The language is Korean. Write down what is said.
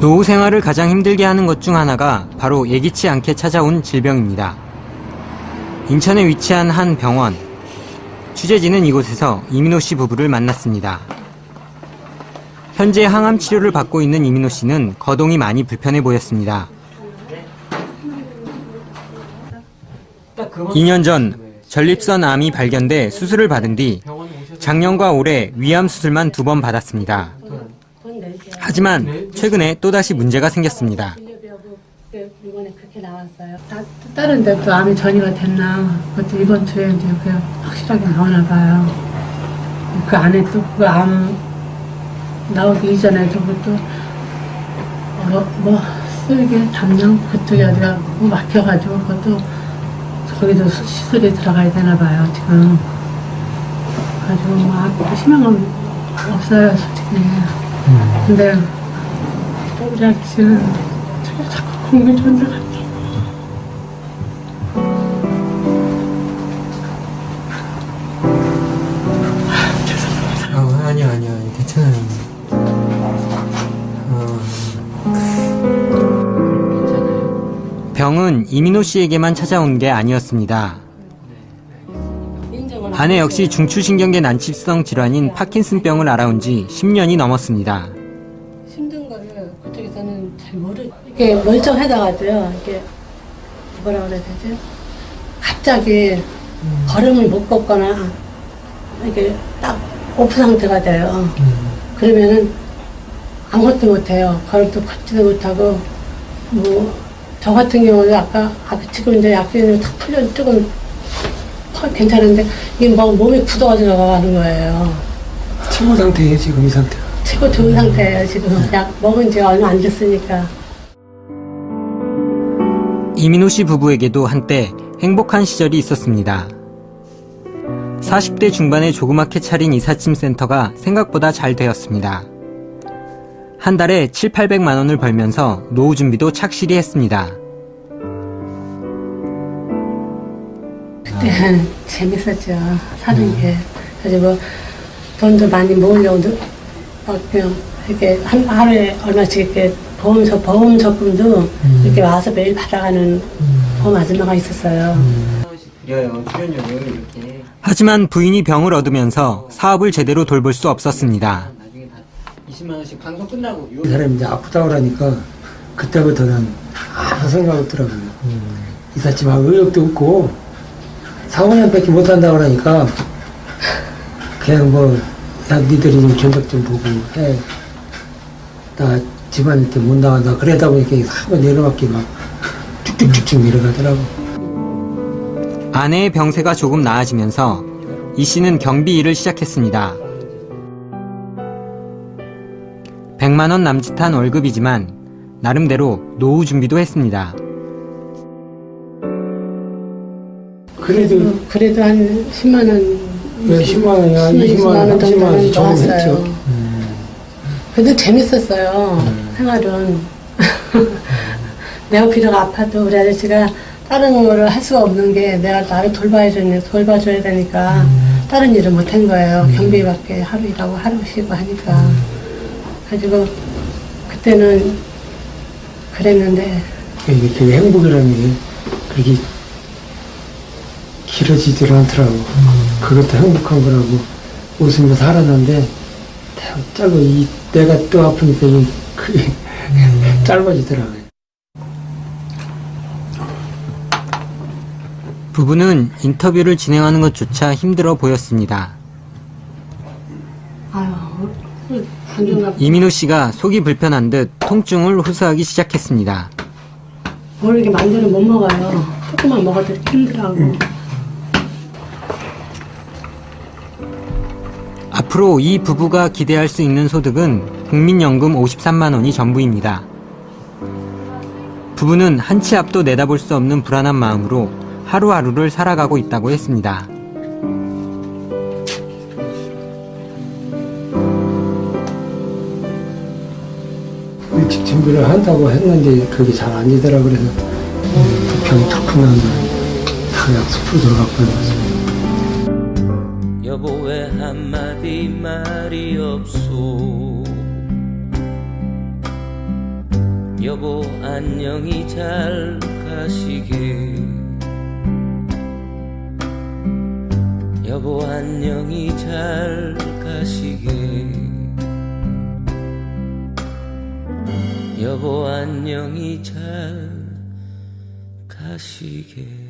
노후 생활을 가장 힘들게 하는 것 중 하나가 바로 예기치 않게 찾아온 질병입니다. 인천에 위치한 한 병원. 취재진은 이곳에서 이민호 씨 부부를 만났습니다. 현재 항암 치료를 받고 있는 이민호 씨는 거동이 많이 불편해 보였습니다. 2년 전 전립선 암이 발견돼 수술을 받은 뒤 작년과 올해 위암 수술만 두 번 받았습니다. 하지만 최근에 또다시 문제가 생겼습니다. 나왔어요. 다, 다른 데도 암이 전이가 됐나? 그것도 이번 주에 이제 그 확실하게 나오나 봐요. 그 안에 또 그 암 나오기 이전에도 그것도 어, 뭐 쓸개 담낭 그쪽에 어디가 뭐 막혀가지고 그것도 거기도 수- 시술이 들어가야 되나 봐요 지금. 가지고 뭐 앞으로 희망은 없어요 솔직히. 근데 우리 아저씨는 자꾸 자꾸 공부 존재 같아. 아, 아니요, 아니요, 아니요, 괜찮아요. 어... 병은 이민호 씨에게만 찾아온 게 아니었습니다. 아내 역시 중추신경계 난치성 질환인 파킨슨병을 알아온 지 10년이 넘었습니다. 힘든 거를 그쪽에서는 잘 모르. 이게 멀쩡하다가도요. 이게 뭐라 그래야 되지? 갑자기 걸음을 못 걷거나 이게 딱 오프 상태가 돼요. 그러면은 아무것도 못해요. 걸음도 걷지도 못하고 뭐 저 같은 경우는 아까 아까 지금 이제 약진이 탁 풀려 조금 펄 괜찮은데 이게 막 몸이 굳어가지고 나가는 거예요. 최고 상태예요 지금 이 상태가 최고 좋은 상태예요 지금 약 먹은 지 얼마 안 됐으니까 이민호 씨 부부에게도 한때 행복한 시절이 있었습니다. 40대 중반에 조그맣게 차린 이삿짐 센터가 생각보다 잘 되었습니다. 한 달에 7, 800만 원을 벌면서 노후 준비도 착실히 했습니다. 그때 재밌었죠. 사는 게 그리고 돈도 많이 모으려고 막 그냥 이렇게 한 하루에 얼마씩 이렇게 보험 저 보험 적금도 이렇게 와서 매일 받아가는 보험 아줌마가 있었어요. 하지만 부인이 병을 얻으면서 사업을 제대로 돌볼 수 없었습니다. 이 사람이 이제 아프다 그러니까 그때부터는 아무 생각 없더라고요. 이삿짐하고 의욕도 없고 4, 5년밖에 못 한다 그러니까 그냥 뭐 야 니들이 좀 전적 좀 보고 해 나 집안 이렇게 못 나간다 그러다 보니까 한번 내려밖에 막 쭉쭉쭉쭉 내려가더라고 아내의 병세가 조금 나아지면서 이 씨는 경비 일을 시작했습니다. 100만 원 남짓한 월급이지만 나름대로 노후 준비도 했습니다. 그래도 그래도 한 10만 원, 왜 10만 원이 한 20만 원, 30만 원이 정도는 정도 나왔어요. 했죠. 그래도 재밌었어요 생활은. 내가 비록 아파도 우리 아저씨가 다른 거를 할 수가 없는 게 내가 나를 돌봐야 되니 돌봐줘야 되니까 다른 일을 못 한 거예요. 경비밖에 하루 일하고 하루 쉬고 하니까. 가지고 그때는 그랬는데. 이게 되게 행복이라는 게 그렇게 길어지질 않더라고. 그것도 행복한 거라고 웃으며 살았는데 짧고 이 내가 또 아프니까 이 그게 짧아지더라고요. 부부는 인터뷰를 진행하는 것조차 힘들어 보였습니다. 아유 안정감 이민호 씨가 속이 불편한 듯 통증을 호소하기 시작했습니다. 뭘 이렇게 만두를 못 먹어요 조금만 먹어도 힘들어하고 앞으로 이 부부가 기대할 수 있는 소득은 국민연금 53만 원이 전부입니다. 부부는 한 치 앞도 내다볼 수 없는 불안한 마음으로 하루하루를 살아가고 있다고 했습니다. 일찍 준비를 한다고 했는데 그게 잘 안 되더라 그래서 병이 툭툭 나는 다. 여보 왜 한마디 말이 없소. 여보 안녕히 잘 가시게. 여보 안녕히 잘 가시게. 여보 안녕히 잘 가시게